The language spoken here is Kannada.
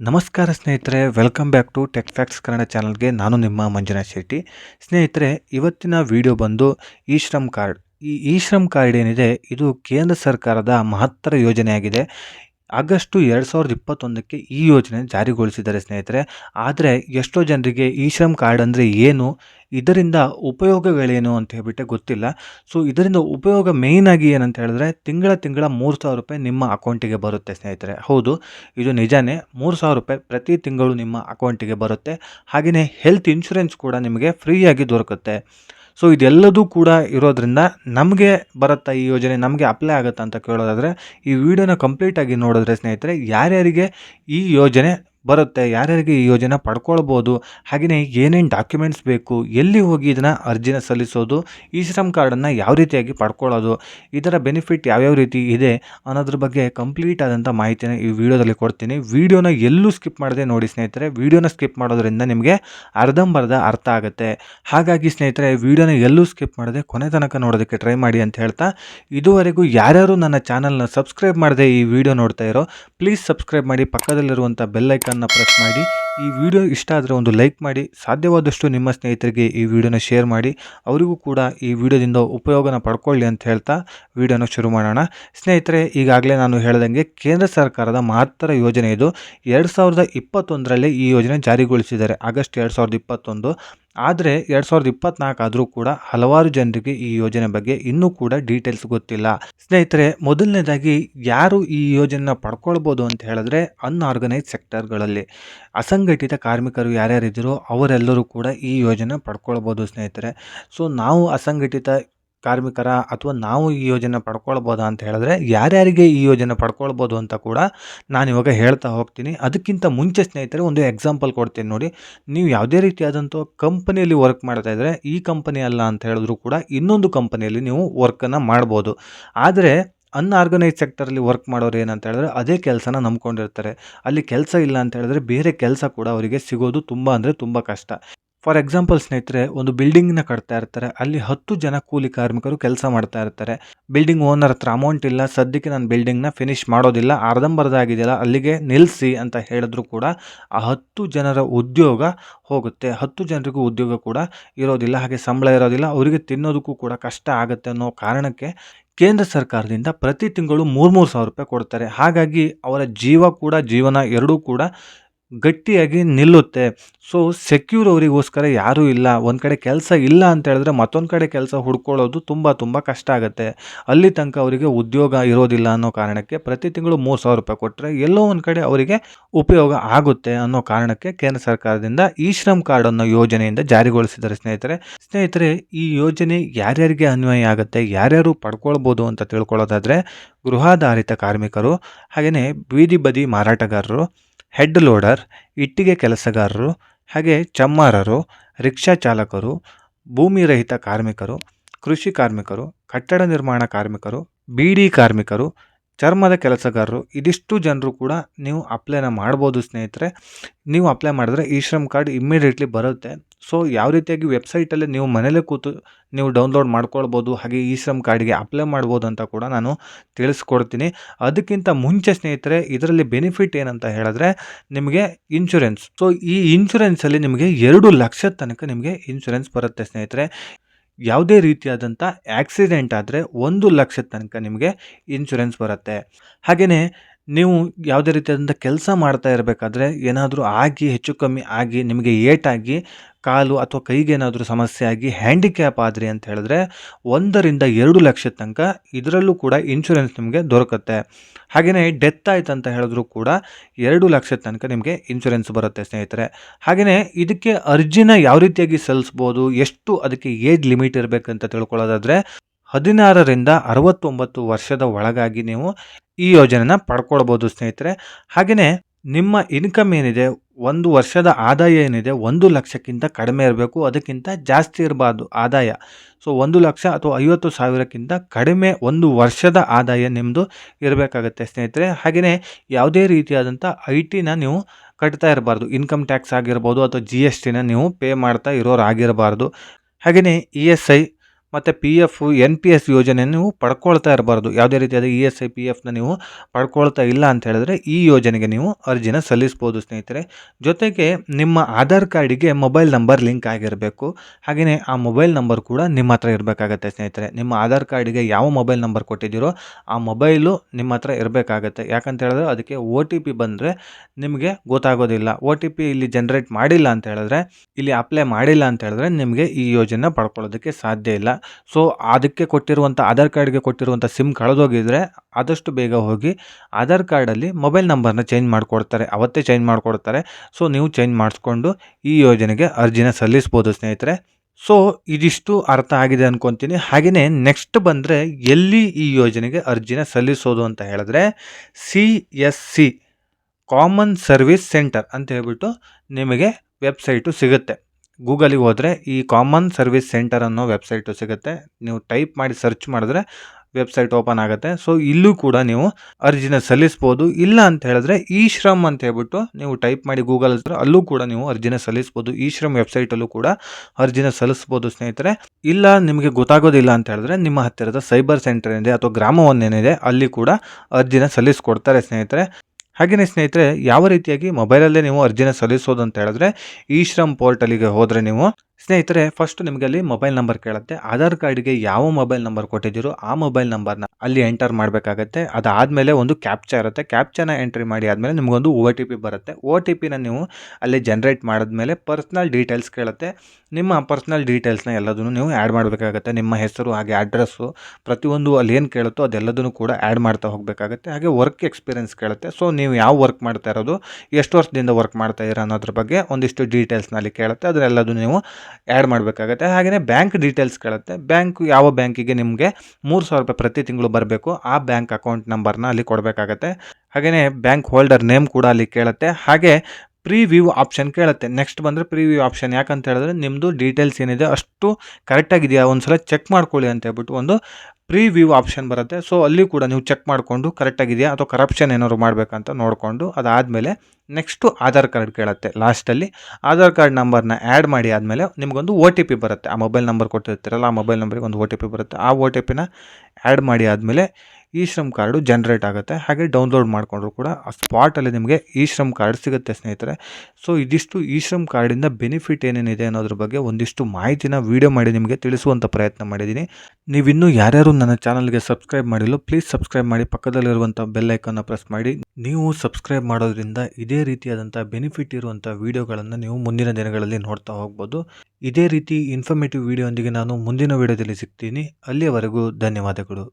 ನಮಸ್ಕಾರ ಸ್ನೇಹಿತರೆ welcome back to tech facts Kannada ಚಾನಲ್ಗೆ ನಾನು ನಿಮ್ಮ ಮಂಜುನಾಥ್ ಶೆಟ್ಟಿ. ಸ್ನೇಹಿತರೆ, ಇವತ್ತಿನ ವಿಡಿಯೋ ಬಂದು ಈ ಶ್ರಮ್ ಕಾರ್ಡ್. ಈ ಇ ಶ್ರಮ್ ಕಾರ್ಡ್ ಏನಿದೆ, ಇದು ಕೇಂದ್ರ ಸರ್ಕಾರದ ಮಹತ್ತರ ಯೋಜನೆಯಾಗಿದೆ. ಆಗಸ್ಟು ಎರಡು ಸಾವಿರದ ಇಪ್ಪತ್ತೊಂದಕ್ಕೆ ಈ ಯೋಜನೆ ಜಾರಿಗೊಳಿಸಿದ್ದಾರೆ ಸ್ನೇಹಿತರೆ. ಆದರೆ ಎಷ್ಟೋ ಜನರಿಗೆ ಇ ಶ್ರಮ್ ಕಾರ್ಡ್ ಅಂದರೆ ಏನು, ಇದರಿಂದ ಉಪಯೋಗಗಳೇನು ಅಂತ ಹೇಳ್ಬಿಟ್ಟೆ ಗೊತ್ತಿಲ್ಲ. ಸೊ ಇದರಿಂದ ಉಪಯೋಗ ಮೇಯ್ನಾಗಿ ಏನಂತ ಹೇಳಿದ್ರೆ ತಿಂಗಳ ತಿಂಗಳ ಮೂರು ಸಾವಿರ ರೂಪಾಯಿ ನಿಮ್ಮ ಅಕೌಂಟಿಗೆ ಬರುತ್ತೆ ಸ್ನೇಹಿತರೆ. ಹೌದು, ಇದು ನಿಜಾನೇ ಮೂರು ಸಾವಿರ ರೂಪಾಯಿ ಪ್ರತಿ ತಿಂಗಳು ನಿಮ್ಮ ಅಕೌಂಟಿಗೆ ಬರುತ್ತೆ. ಹಾಗೆಯೇ ಹೆಲ್ತ್ ಇನ್ಶೂರೆನ್ಸ್ ಕೂಡ ನಿಮಗೆ ಫ್ರೀಯಾಗಿ ದೊರಕುತ್ತೆ. ಸೊ ಇದೆಲ್ಲದೂ ಕೂಡ ಇರೋದ್ರಿಂದ ನಮಗೆ ಬರುತ್ತಾ ಈ ಯೋಜನೆ ನಮಗೆ ಅಪ್ಲೈ ಆಗುತ್ತಾ ಅಂತ ಕೇಳೋದಾದರೆ, ಈ ವಿಡಿಯೋನ ಕಂಪ್ಲೀಟಾಗಿ ನೋಡಿದ್ರೆ ಸ್ನೇಹಿತರೆ, ಯಾರ್ಯಾರಿಗೆ ಈ ಯೋಜನೆ ಬರುತ್ತೆ, ಯಾರ್ಯಾರಿಗೆ ಈ ಯೋಜನೆ ಪಡ್ಕೊಳ್ಬೋದು ಹಾಗೆಯೇ ಏನೇನು ಡಾಕ್ಯುಮೆಂಟ್ಸ್ ಬೇಕು, ಎಲ್ಲಿ ಹೋಗಿ ಇದನ್ನು ಅರ್ಜಿನ ಸಲ್ಲಿಸೋದು, ಈ ಶ್ರಮ್ ಕಾರ್ಡನ್ನು ಯಾವ ರೀತಿಯಾಗಿ ಪಡ್ಕೊಳ್ಳೋದು ಇದರ ಬೆನಿಫಿಟ್ ಯಾವ್ಯಾವ ರೀತಿ ಇದೆ ಅನ್ನೋದ್ರ ಬಗ್ಗೆ ಕಂಪ್ಲೀಟ್ ಆದಂಥ ಮಾಹಿತಿನ ಈ ವಿಡಿಯೋದಲ್ಲಿ ಕೊಡ್ತೀನಿ. ವಿಡಿಯೋನ ಎಲ್ಲೂ ಸ್ಕಿಪ್ ಮಾಡದೆ ನೋಡಿ ಸ್ನೇಹಿತರೆ, ವಿಡಿಯೋನ ಸ್ಕಿಪ್ ಮಾಡೋದ್ರಿಂದ ನಿಮಗೆ ಅರ್ಧಂಬರ್ಧ ಅರ್ಥ ಆಗುತ್ತೆ. ಹಾಗಾಗಿ ಸ್ನೇಹಿತರೆ, ವಿಡಿಯೋನ ಎಲ್ಲೂ ಸ್ಕಿಪ್ ಮಾಡದೆ ಕೊನೆ ತನಕ ನೋಡೋದಕ್ಕೆ ಟ್ರೈ ಮಾಡಿ ಅಂತ ಹೇಳ್ತಾ, ಇದುವರೆಗೂ ಯಾರ್ಯಾರು ನನ್ನ ಚಾನಲ್ನ ಸಬ್ಸ್ಕ್ರೈಬ್ ಮಾಡದೆ ಈ ವಿಡಿಯೋ ನೋಡ್ತಾ ಇರೋ ಪ್ಲೀಸ್ ಸಬ್ಸ್ಕ್ರೈಬ್ ಮಾಡಿ ಪಕ್ಕದಲ್ಲಿರುವಂಥ ಬೆಲ್ಲೈಕನ್ನ ಪ್ರೆಸ್ ಮಾಡಿ. ಈ ವಿಡಿಯೋ ಇಷ್ಟ ಆದರೆ ಒಂದು ಲೈಕ್ ಮಾಡಿ. ಸಾಧ್ಯವಾದಷ್ಟು ನಿಮ್ಮ ಸ್ನೇಹಿತರಿಗೆ ಈ ವಿಡಿಯೋನ ಶೇರ್ ಮಾಡಿ. ಅವರಿಗೂ ಕೂಡ ಈ ವಿಡಿಯೋದಿಂದ ಉಪಯೋಗನ ಪಡ್ಕೊಳ್ಳಿ ಅಂತ ಹೇಳ್ತಾ ವಿಡಿಯೋನ ಶುರು ಮಾಡೋಣ. ಸ್ನೇಹಿತರೆ, ಈಗಾಗಲೇ ನಾನು ಹೇಳ್ದಂಗೆ ಕೇಂದ್ರ ಸರ್ಕಾರದ ಮಹತ್ತರ ಯೋಜನೆ ಇದು. ಎರಡು ಸಾವಿರದ ಈ ಯೋಜನೆ ಜಾರಿಗೊಳಿಸಿದ್ದಾರೆ. ಆಗಸ್ಟ್ ಎರಡು ಸಾವಿರದ ಇಪ್ಪತ್ತೊಂದು. ಆದರೆ ಎರಡು ಸಾವಿರದ ಇಪ್ಪತ್ನಾಲ್ಕು ಆದರೂ ಕೂಡ ಹಲವಾರು ಜನರಿಗೆ ಈ ಯೋಜನೆ ಬಗ್ಗೆ ಇನ್ನೂ ಕೂಡ ಡೀಟೇಲ್ಸ್ ಗೊತ್ತಿಲ್ಲ. ಸ್ನೇಹಿತರೆ, ಮೊದಲನೇದಾಗಿ ಯಾರು ಈ ಯೋಜನೆನ ಪಡ್ಕೊಳ್ಬೋದು ಅಂತ ಹೇಳಿದ್ರೆ ಅನ್ಆರ್ಗನೈಸ್ ಸೆಕ್ಟರ್ಗಳಲ್ಲಿ ಅಸಂಘಟಿತ ಕಾರ್ಮಿಕರು ಯಾರ್ಯಾರಿದ್ದೀರೋ ಅವರೆಲ್ಲರೂ ಕೂಡ ಈ ಯೋಜನೆ ಪಡ್ಕೊಳ್ಬೋದು ಸ್ನೇಹಿತರೆ. ಸೊ ನಾವು ಅಸಂಘಟಿತ ಕಾರ್ಮಿಕರ ಅಥವಾ ನಾವು ಈ ಯೋಜನೆ ಪಡ್ಕೊಳ್ಬೋದಾ ಅಂತ ಹೇಳಿದ್ರೆ, ಯಾರ್ಯಾರಿಗೆ ಈ ಯೋಜನೆ ಪಡ್ಕೊಳ್ಬೋದು ಅಂತ ಕೂಡ ನಾನು ಇವಾಗ ಹೇಳ್ತಾ ಹೋಗ್ತೀನಿ. ಅದಕ್ಕಿಂತ ಮುಂಚೆ ಸ್ನೇಹಿತರೆ ಒಂದು ಎಕ್ಸಾಂಪಲ್ ಕೊಡ್ತೀನಿ ನೋಡಿ. ನೀವು ಯಾವುದೇ ರೀತಿಯಾದಂಥ ಕಂಪನಿಯಲ್ಲಿ ವರ್ಕ್ ಮಾಡ್ತಾ ಇದ್ದರೆ ಈ ಕಂಪನಿ ಅಲ್ಲ ಅಂತ ಹೇಳಿದ್ರು ಕೂಡ ಇನ್ನೊಂದು ಕಂಪನಿಯಲ್ಲಿ ನೀವು ವರ್ಕನ್ನು ಮಾಡ್ಬೋದು. ಆದರೆ ಅನ್ಆರ್ಗನೈಸ್ ಸೆಕ್ಟರಲ್ಲಿ ವರ್ಕ್ ಮಾಡೋರು ಏನಂತ ಹೇಳಿದ್ರೆ, ಅದೇ ಕೆಲಸನ ನಂಬ್ಕೊಂಡಿರ್ತಾರೆ. ಅಲ್ಲಿ ಕೆಲಸ ಇಲ್ಲ ಅಂತ ಹೇಳಿದ್ರೆ, ಬೇರೆ ಕೆಲಸ ಕೂಡ ಅವರಿಗೆ ಸಿಗೋದು ತುಂಬ ಅಂದರೆ ತುಂಬ ಕಷ್ಟ. ಫಾರ್ ಎಕ್ಸಾಂಪಲ್ ಸ್ನೇಹಿತರೆ, ಒಂದು ಬಿಲ್ಡಿಂಗ್ನ ಕಟ್ತಾ ಇರ್ತಾರೆ. ಅಲ್ಲಿ ಹತ್ತು ಜನ ಕೂಲಿ ಕಾರ್ಮಿಕರು ಕೆಲಸ ಮಾಡ್ತಾ ಇರ್ತಾರೆ. ಬಿಲ್ಡಿಂಗ್ ಓನರ್ ಹತ್ರ ಅಮೌಂಟ್ ಇಲ್ಲ. ಸದ್ಯಕ್ಕೆ ನಾನು ಬಿಲ್ಡಿಂಗ್ನ ಫಿನಿಶ್ ಮಾಡೋದಿಲ್ಲ. ಅರ್ಧಂಬರ್ಧ ಆಗಿದೆಯಲ್ಲ ಅಲ್ಲಿಗೆ ನಿಲ್ಲಿಸಿ ಅಂತ ಹೇಳಿದ್ರು ಕೂಡ ಆ ಹತ್ತು ಜನರ ಉದ್ಯೋಗ ಹೋಗುತ್ತೆ. ಹತ್ತು ಜನರಿಗೂ ಉದ್ಯೋಗ ಕೂಡ ಇರೋದಿಲ್ಲ. ಹಾಗೆ ಸಂಬಳ ಇರೋದಿಲ್ಲ. ಅವರಿಗೆ ತಿನ್ನೋದಕ್ಕೂ ಕೂಡ ಕಷ್ಟ ಆಗುತ್ತೆ ಅನ್ನೋ ಕಾರಣಕ್ಕೆ ಕೇಂದ್ರ ಸರ್ಕಾರದಿಂದ ಪ್ರತಿ ತಿಂಗಳು ಮೂರು ಮೂರು ಸಾವಿರ ರೂಪಾಯಿ ಕೊಡ್ತಾರೆ. ಹಾಗಾಗಿ ಅವರ ಜೀವ ಕೂಡ, ಜೀವನ ಎರಡೂ ಕೂಡ ಗಟ್ಟಿಯಾಗಿ ನಿಲ್ಲುತ್ತೆ. ಸೊ ಸೆಕ್ಯೂರ್ ಅವರಿಗೋಸ್ಕರ ಯಾರೂ ಇಲ್ಲ. ಒಂದು ಕಡೆ ಕೆಲಸ ಇಲ್ಲ ಅಂತ ಹೇಳಿದ್ರೆ ಮತ್ತೊಂದು ಕಡೆ ಕೆಲಸ ಹುಡ್ಕೊಳ್ಳೋದು ತುಂಬ ತುಂಬ ಕಷ್ಟ ಆಗುತ್ತೆ. ಅಲ್ಲಿ ತನಕ ಅವರಿಗೆ ಉದ್ಯೋಗ ಇರೋದಿಲ್ಲ ಅನ್ನೋ ಕಾರಣಕ್ಕೆ ಪ್ರತಿ ತಿಂಗಳು ಮೂರು ಸಾವಿರ ರೂಪಾಯಿ ಕೊಟ್ಟರೆ ಎಲ್ಲೋ ಒಂದು ಕಡೆ ಅವರಿಗೆ ಉಪಯೋಗ ಆಗುತ್ತೆ ಅನ್ನೋ ಕಾರಣಕ್ಕೆ ಕೇಂದ್ರ ಸರ್ಕಾರದಿಂದ ಈ ಶ್ರಮ್ ಕಾರ್ಡ್ ಅನ್ನೋ ಯೋಜನೆಯಿಂದ ಜಾರಿಗೊಳಿಸಿದ್ದಾರೆ ಸ್ನೇಹಿತರೆ. ಸ್ನೇಹಿತರೆ, ಈ ಯೋಜನೆ ಯಾರ್ಯಾರಿಗೆ ಅನ್ವಯ ಆಗುತ್ತೆ, ಯಾರ್ಯಾರು ಪಡ್ಕೊಳ್ಬೋದು ಅಂತ ತಿಳ್ಕೊಳ್ಳೋದಾದರೆ ಗೃಹಾಧಾರಿತ ಕಾರ್ಮಿಕರು ಹಾಗೆಯೇ ಬೀದಿ ಬದಿ ಮಾರಾಟಗಾರರು ಹೆಡ್ ಲೋಡರ್ ಇಟ್ಟಿಗೆ ಕೆಲಸಗಾರರು, ಹಾಗೆ ಚಮ್ಮಾರರು, ರಿಕ್ಷಾ ಚಾಲಕರು, ಭೂಮಿ ರಹಿತ ಕಾರ್ಮಿಕರು, ಕೃಷಿ ಕಾರ್ಮಿಕರು, ಕಟ್ಟಡ ನಿರ್ಮಾಣ ಕಾರ್ಮಿಕರು, ಬೀಡಿ ಕಾರ್ಮಿಕರು, ಚರ್ಮದ ಕೆಲಸಗಾರರು, ಇದಿಷ್ಟು ಜನರು ಕೂಡ ನೀವು ಅಪ್ಲೈನ ಮಾಡ್ಬೋದು ಸ್ನೇಹಿತರೆ. ನೀವು ಅಪ್ಲೈ ಮಾಡಿದ್ರೆ ಈ ಶ್ರಮ್ ಕಾರ್ಡ್ ಇಮ್ಮಿಡಿಯೇಟ್ಲಿ ಬರುತ್ತೆ. ಸೊ ಯಾವ ರೀತಿಯಾಗಿ ವೆಬ್ಸೈಟಲ್ಲೇ ನೀವು ಮನೇಲೇ ಕೂತು ನೀವು ಡೌನ್ಲೋಡ್ ಮಾಡ್ಕೊಳ್ಬೋದು, ಹಾಗೆ ಈ ಶ್ರಮ್ ಕಾರ್ಡ್ಗೆ ಅಪ್ಲೈ ಮಾಡ್ಬೋದು ಅಂತ ಕೂಡ ನಾನು ತಿಳಿಸ್ಕೊಡ್ತೀನಿ. ಅದಕ್ಕಿಂತ ಮುಂಚೆ ಸ್ನೇಹಿತರೆ, ಇದರಲ್ಲಿ ಬೆನಿಫಿಟ್ ಏನಂತ ಹೇಳಿದ್ರೆ, ನಿಮಗೆ ಇನ್ಶೂರೆನ್ಸ್. ಸೊ ಈ ಇನ್ಶೂರೆನ್ಸಲ್ಲಿ ನಿಮಗೆ ಎರಡು ಲಕ್ಷದ ತನಕ ನಿಮಗೆ ಇನ್ಶೂರೆನ್ಸ್ ಬರುತ್ತೆ ಸ್ನೇಹಿತರೆ. ಯಾವುದೇ ರೀತಿಯಾದಂಥ ಆಕ್ಸಿಡೆಂಟ್ ಆದರೆ ಒಂದು ಲಕ್ಷದ ತನಕ ನಿಮಗೆ ಇನ್ಶೂರೆನ್ಸ್ ಬರುತ್ತೆ. ಹಾಗೆಯೇ ನೀವು ಯಾವುದೇ ರೀತಿಯಾದಂಥ ಕೆಲಸ ಮಾಡ್ತಾ ಇರಬೇಕಾದ್ರೆ ಏನಾದರೂ ಆಗಿ, ಹೆಚ್ಚು ಕಮ್ಮಿ ಆಗಿ, ನಿಮಗೆ ಏಟಾಗಿ ಕಾಲು ಅಥವಾ ಕೈಗೆ ಏನಾದರೂ ಸಮಸ್ಯೆ ಆಗಿ ಹ್ಯಾಂಡಿಕ್ಯಾಪ್ ಆದ್ರಿ ಅಂತ ಹೇಳಿದ್ರೆ ಒಂದರಿಂದ ಎರಡು ಲಕ್ಷದ ತನಕ ಇದರಲ್ಲೂ ಕೂಡ ಇನ್ಶೂರೆನ್ಸ್ ನಿಮಗೆ ದೊರಕುತ್ತೆ. ಹಾಗೆಯೇ ಡೆತ್ ಆಯ್ತು ಅಂತ ಹೇಳಿದ್ರು ಕೂಡ ಎರಡು ಲಕ್ಷದ ತನಕ ನಿಮಗೆ ಇನ್ಶೂರೆನ್ಸ್ ಬರುತ್ತೆ ಸ್ನೇಹಿತರೆ. ಹಾಗೆಯೇ ಇದಕ್ಕೆ ಅರ್ಜಿನ ಯಾವ ರೀತಿಯಾಗಿ ಸಲ್ಲಿಸ್ಬೋದು, ಎಷ್ಟು ಅದಕ್ಕೆ ಏಜ್ ಲಿಮಿಟ್ ಇರಬೇಕಂತ ತಿಳ್ಕೊಳ್ಳೋದಾದರೆ ಹದಿನಾರರಿಂದ ಅರವತ್ತೊಂಬತ್ತು ವರ್ಷದ ಒಳಗಾಗಿ ನೀವು ಈ ಯೋಜನೆನ ಪಡ್ಕೊಳ್ಬೋದು ಸ್ನೇಹಿತರೆ. ಹಾಗೆಯೇ ನಿಮ್ಮ ಇನ್ಕಮ್ ಏನಿದೆ ಒಂದು ವರ್ಷದ ಆದಾಯ ಏನಿದೆ, ಒಂದು ಲಕ್ಷಕ್ಕಿಂತ ಕಡಿಮೆ ಇರಬೇಕು, ಅದಕ್ಕಿಂತ ಜಾಸ್ತಿ ಇರಬಾರ್ದು ಆದಾಯ. ಸೊ, ಒಂದು ಲಕ್ಷ ಅಥವಾ ಐವತ್ತು ಸಾವಿರಕ್ಕಿಂತ ಕಡಿಮೆ ಒಂದು ವರ್ಷದ ಆದಾಯ ನಿಮ್ಮದು ಇರಬೇಕಾಗತ್ತೆ ಸ್ನೇಹಿತರೆ. ಹಾಗೆಯೇ ಯಾವುದೇ ರೀತಿಯಾದಂಥ ಐ ಟಿನ ನೀವು ಕಟ್ತಾ ಇರಬಾರ್ದು. ಇನ್ಕಮ್ ಟ್ಯಾಕ್ಸ್ ಆಗಿರ್ಬೋದು ಅಥವಾ ಜಿ ಎಸ್ ಟಿನ ನೀವು ಪೇ ಮಾಡ್ತಾ ಇರೋರು ಆಗಿರಬಾರ್ದು ಹಾಗೆಯೇ ಇ ಎಸ್ ಐ ಮತ್ತು P F N P S ಯೋಜನೆಯನ್ನು ನೀವು ಪಡ್ಕೊಳ್ತಾ ಇರಬಾರ್ದು. ಯಾವುದೇ ರೀತಿಯಾದ ಇ ಎಸ್ ಐ ಪಿ ಎಫ್ನ ನೀವು ಪಡ್ಕೊಳ್ತಾ ಇಲ್ಲ ಅಂತ ಹೇಳಿದ್ರೆ ಈ ಯೋಜನೆಗೆ ನೀವು ಅರ್ಜಿನ ಸಲ್ಲಿಸ್ಬೋದು ಸ್ನೇಹಿತರೆ. ಜೊತೆಗೆ ನಿಮ್ಮ ಆಧಾರ್ ಕಾರ್ಡಿಗೆ ಮೊಬೈಲ್ ನಂಬರ್ ಲಿಂಕ್ ಆಗಿರಬೇಕು. ಹಾಗೆಯೇ ಆ ಮೊಬೈಲ್ ನಂಬರ್ ಕೂಡ ನಿಮ್ಮ ಹತ್ರ ಇರಬೇಕಾಗತ್ತೆ ಸ್ನೇಹಿತರೆ. ನಿಮ್ಮ ಆಧಾರ್ ಕಾರ್ಡಿಗೆ ಯಾವ ಮೊಬೈಲ್ ನಂಬರ್ ಕೊಟ್ಟಿದ್ದೀರೋ ಆ ಮೊಬೈಲು ನಿಮ್ಮ ಹತ್ರ ಇರಬೇಕಾಗತ್ತೆ. ಯಾಕಂತ ಹೇಳಿದ್ರೆ ಅದಕ್ಕೆ ಒ ಟಿ ಪಿ ಬಂದರೆ ನಿಮಗೆ ಗೊತ್ತಾಗೋದಿಲ್ಲ. ಒ ಟಿ ಪಿ ಇಲ್ಲಿ ಜನ್ರೇಟ್ ಮಾಡಿಲ್ಲ ಅಂತ ಹೇಳಿದ್ರೆ, ಇಲ್ಲಿ ಅಪ್ಲೈ ಮಾಡಿಲ್ಲ ಅಂತ ಹೇಳಿದ್ರೆ ನಿಮಗೆ ಈ ಯೋಜನೆ ಪಡ್ಕೊಳ್ಳೋದಕ್ಕೆ ಸಾಧ್ಯ ಇಲ್ಲ. ಸೊ ಅದಕ್ಕೆ ಕೊಟ್ಟಿರುವಂಥ ಆಧಾರ್ ಕಾರ್ಡ್ಗೆ ಕೊಟ್ಟಿರುವಂಥ ಸಿಮ್ ಕಳೆದೋಗಿದ್ರೆ ಆದಷ್ಟು ಬೇಗ ಹೋಗಿ ಆಧಾರ್ ಕಾರ್ಡಲ್ಲಿ ಮೊಬೈಲ್ ನಂಬರ್ನ ಚೇಂಜ್ ಮಾಡಿಕೊಡ್ತಾರೆ. ಅವತ್ತೇ ಚೇಂಜ್ ಮಾಡಿಕೊಡ್ತಾರೆ. ಸೊ ನೀವು ಚೇಂಜ್ ಮಾಡಿಸ್ಕೊಂಡು ಈ ಯೋಜನೆಗೆ ಅರ್ಜಿನ ಸಲ್ಲಿಸ್ಬೋದು ಸ್ನೇಹಿತರೆ. ಸೊ ಇದಿಷ್ಟು ಅರ್ಥ ಆಗಿದೆ ಅನ್ಕೊತೀನಿ. ಹಾಗೆಯೇ ನೆಕ್ಸ್ಟ್ ಬಂದರೆ ಎಲ್ಲಿ ಈ ಯೋಜನೆಗೆ ಅರ್ಜಿನ ಸಲ್ಲಿಸೋದು ಅಂತ ಹೇಳಿದ್ರೆ C S C common service centre ಅಂತ ಹೇಳ್ಬಿಟ್ಟು ನಿಮಗೆ ವೆಬ್ಸೈಟು ಸಿಗುತ್ತೆ. ಗೂಗಲಿಗೆ ಹೋದರೆ ಈ ಕಾಮನ್ ಸರ್ವಿಸ್ ಸೆಂಟರ್ ಅನ್ನೋ ವೆಬ್ಸೈಟು ಸಿಗುತ್ತೆ. ನೀವು ಟೈಪ್ ಮಾಡಿ ಸರ್ಚ್ ಮಾಡಿದ್ರೆ ವೆಬ್ಸೈಟ್ ಓಪನ್ ಆಗುತ್ತೆ. ಸೊ, ಇಲ್ಲೂ ಕೂಡ ನೀವು ಅರ್ಜಿನ ಸಲ್ಲಿಸ್ಬೋದು. ಇಲ್ಲ ಅಂತ ಹೇಳಿದ್ರೆ ಈ ಶ್ರಮ್ ಅಂತ ಹೇಳ್ಬಿಟ್ಟು ನೀವು ಟೈಪ್ ಮಾಡಿ ಗೂಗಲ್ ಹತ್ರ ಅಲ್ಲೂ ಕೂಡ ನೀವು ಅರ್ಜಿನ ಸಲ್ಲಿಸ್ಬೋದು. ಈ ಶ್ರಮ್ ವೆಬ್ಸೈಟಲ್ಲೂ ಕೂಡ ಅರ್ಜಿನ ಸಲ್ಲಿಸ್ಬೋದು ಸ್ನೇಹಿತರೆ. ಇಲ್ಲ, ನಿಮಗೆ ಗೊತ್ತಾಗೋದಿಲ್ಲ ಅಂತ ಹೇಳಿದ್ರೆ ನಿಮ್ಮ ಹತ್ತಿರದ ಸೈಬರ್ ಸೆಂಟರ್ ಏನಿದೆ ಅಥವಾ ಗ್ರಾಮವನ್ನೇನಿದೆ, ಅಲ್ಲಿ ಕೂಡ ಅರ್ಜಿನ ಸಲ್ಲಿಸ್ಕೊಡ್ತಾರೆ ಸ್ನೇಹಿತರೆ. ಹಾಗೆಯೇ ಸ್ನೇಹಿತರೆ, ಯಾವ ರೀತಿಯಾಗಿ ಮೊಬೈಲಲ್ಲೇ ನೀವು ಅರ್ಜಿನ ಸಲ್ಲಿಸೋದು ಅಂತ ಹೇಳಿದ್ರೆ ಈ ಶ್ರಮ್ ಪೋರ್ಟಲಿಗೆ ಹೋದರೆ ನೀವು ಸ್ನೇಹಿತರೆ ಫಸ್ಟ್ ನಿಮಗೆ ಅಲ್ಲಿ ಮೊಬೈಲ್ ನಂಬರ್ ಕೇಳುತ್ತೆ ಆಧಾರ್ ಕಾರ್ಡ್ಗೆ ಯಾವ ಮೊಬೈಲ್ ನಂಬರ್ ಕೊಟ್ಟಿದ್ದೀರೋ ಆ ಮೊಬೈಲ್ ನಂಬರ್ನ ಅಲ್ಲಿ ಎಂಟರ್ ಮಾಡಬೇಕಾಗತ್ತೆ. ಅದಾದಮೇಲೆ ಒಂದು ಕ್ಯಾಪ್ಚಾ ಇರುತ್ತೆ. ಕ್ಯಾಪ್ಚಾನ ಎಂಟ್ರಿ ಮಾಡಿ ಆದಮೇಲೆ ನಿಮಗೊಂದು ಒ ಟಿ ಪಿ ಬರುತ್ತೆ. ಒ ಟಿ ಪಿನ ನೀವು ಅಲ್ಲಿ ಜನ್ರೇಟ್ ಮಾಡಿದ್ಮೇಲೆ ಪರ್ಸ್ನಲ್ ಡೀಟೇಲ್ಸ್ ಕೇಳುತ್ತೆ. ನಿಮ್ಮ ಪರ್ಸ್ನಲ್ ಡೀಟೇಲ್ಸ್ನ ಎಲ್ಲದನ್ನು ನೀವು ಆ್ಯಡ್ ಮಾಡಬೇಕಾಗತ್ತೆ. ನಿಮ್ಮ ಹೆಸರು, ಹಾಗೆ ಅಡ್ರೆಸ್ಸು ಪ್ರತಿಯೊಂದು ಅಲ್ಲಿ ಏನು ಕೇಳುತ್ತೋ ಅದೆಲ್ಲದನ್ನು ಕೂಡ ಆ್ಯಡ್ ಮಾಡ್ತಾ ಹೋಗಬೇಕಾಗತ್ತೆ. ಹಾಗೆ ವರ್ಕ್ ಎಕ್ಸ್ಪೀರಿಯನ್ಸ್ ಕೇಳುತ್ತೆ. ಸೊ ನೀವು ಯಾವ ವರ್ಕ್ ಮಾಡ್ತಾ ಇರೋದು, ಎಷ್ಟು ವರ್ಷದಿಂದ ವರ್ಕ್ ಮಾಡ್ತಾ ಇರೋ ಅನ್ನೋದ್ರ ಬಗ್ಗೆ ಒಂದಿಷ್ಟು ಡೀಟೇಲ್ಸ್ನಲ್ಲಿ ಕೇಳುತ್ತೆ. ಅದರೆಲ್ಲದನ್ನು ನೀವು ಆ್ಯಡ್ ಮಾಡಬೇಕಾಗತ್ತೆ. ಹಾಗೆಯೇ ಬ್ಯಾಂಕ್ ಡೀಟೇಲ್ಸ್ ಕೇಳುತ್ತೆ. ಬ್ಯಾಂಕ್ ಯಾವ ಬ್ಯಾಂಕಿಗೆ ನಿಮಗೆ ಮೂರು ಸಾವಿರ ರೂಪಾಯಿ ಪ್ರತಿ ತಿಂಗಳು ಬರಬೇಕು, ಆ ಬ್ಯಾಂಕ್ ಅಕೌಂಟ್ ನಂಬರ್ನ ಅಲ್ಲಿ ಕೊಡಬೇಕಾಗತ್ತೆ. ಹಾಗೆಯೇ ಬ್ಯಾಂಕ್ ಹೋಲ್ಡರ್ ನೇಮ್ ಕೂಡ ಅಲ್ಲಿ ಕೇಳುತ್ತೆ. ಹಾಗೆ ಪ್ರೀ ವ್ಯೂ ಆಪ್ಷನ್ ಕೇಳುತ್ತೆ. ನೆಕ್ಸ್ಟ್ ಬಂದರೆ ಪ್ರೀ ವ್ಯೂ ಆಪ್ಷನ್ ಯಾಕಂತ ಹೇಳಿದ್ರೆ ನಿಮ್ಮದು ಡೀಟೇಲ್ಸ್ ಏನಿದೆ ಅಷ್ಟು ಕರೆಕ್ಟಾಗಿದೆಯಾ ಒಂದು ಸಲ ಚೆಕ್ ಮಾಡ್ಕೊಳ್ಳಿ ಅಂತ ಹೇಳ್ಬಿಟ್ಟು ಒಂದು ಪ್ರೀ ವ್ಯೂ ಆಪ್ಷನ್ ಬರುತ್ತೆ. ಸೊ ಅಲ್ಲಿ ಕೂಡ ನೀವು ಚೆಕ್ ಮಾಡಿಕೊಂಡು ಕರೆಕ್ಟಾಗಿದೆಯಾ ಅಥವಾ ಕರಪ್ಷನ್ ಏನಾದ್ರು ಮಾಡಬೇಕಂತ ನೋಡಿಕೊಂಡು ಅದಾದಮೇಲೆ ನೆಕ್ಸ್ಟು ಆಧಾರ್ ಕಾರ್ಡ್ ಕೇಳುತ್ತೆ ಲಾಸ್ಟಲ್ಲಿ ಆಧಾರ್ ಕಾರ್ಡ್ ನಂಬರ್ನ ಆ್ಯಡ್ ಮಾಡಿ ಆದಮೇಲೆ ನಿಮಗೊಂದು ಒ ಟಿ ಪಿ ಬರುತ್ತೆ. ಆ ಮೊಬೈಲ್ ನಂಬರ್ ಕೊಟ್ಟಿರ್ತೀರಲ್ಲ, ಆ ಮೊಬೈಲ್ ನಂಬರಿಗೆ ಒಂದು ಒ ಟಿ ಪಿ ಬರುತ್ತೆ. ಆ ಒ ಟಿ ಪಿನ ಆ್ಯಡ್ ಮಾಡಿ ಆದಮೇಲೆ ಈ ಶ್ರಮ್ ಕಾರ್ಡು ಜನ್ರೇಟ್ ಆಗುತ್ತೆ. ಹಾಗೆ ಡೌನ್ಲೋಡ್ ಮಾಡಿಕೊಂಡ್ರು ಕೂಡ ಆ ಸ್ಪಾಟಲ್ಲಿ ನಿಮಗೆ ಇ ಶ್ರಮ್ ಕಾರ್ಡ್ ಸಿಗುತ್ತೆ ಸ್ನೇಹಿತರೆ. ಸೊ ಇದಿಷ್ಟು ಇ ಶ್ರಮ್ ಕಾರ್ಡಿಂದ ಬೆನಿಫಿಟ್ ಏನೇನಿದೆ ಅನ್ನೋದ್ರ ಬಗ್ಗೆ ಒಂದಿಷ್ಟು ಮಾಹಿತಿನ ವೀಡಿಯೋ ಮಾಡಿ ನಿಮಗೆ ತಿಳಿಸುವಂಥ ಪ್ರಯತ್ನ ಮಾಡಿದ್ದೀನಿ. ನೀವಿನ್ನೂ ಯಾರ್ಯಾರು ನನ್ನ ಚಾನಲ್ಗೆ ಸಬ್ಸ್ಕ್ರೈಬ್ ಮಾಡಿಲ್ಲ ಪ್ಲೀಸ್ ಸಬ್ಸ್ಕ್ರೈಬ್ ಮಾಡಿ ಪಕ್ಕದಲ್ಲಿರುವಂಥ ಬೆಲ್ ಐಕನ್ನ ಪ್ರೆಸ್ ಮಾಡಿ. ನೀವು ಸಬ್ಸ್ಕ್ರೈಬ್ ಮಾಡೋದ್ರಿಂದ ಇದೇ ರೀತಿಯಾದಂಥ ಬೆನಿಫಿಟ್ ಇರುವಂಥ ವೀಡಿಯೋಗಳನ್ನು ನೀವು ಮುಂದಿನ ದಿನಗಳಲ್ಲಿ ನೋಡ್ತಾ ಹೋಗ್ಬೋದು. ಇದೇ ರೀತಿ ಇನ್ಫಾರ್ಮೇಟಿವ್ ವೀಡಿಯೋ ನಾನು ಮುಂದಿನ ವೀಡಿಯೋದಲ್ಲಿ ಸಿಗ್ತೀನಿ. ಅಲ್ಲಿಯವರೆಗೂ ಧನ್ಯವಾದಗಳು.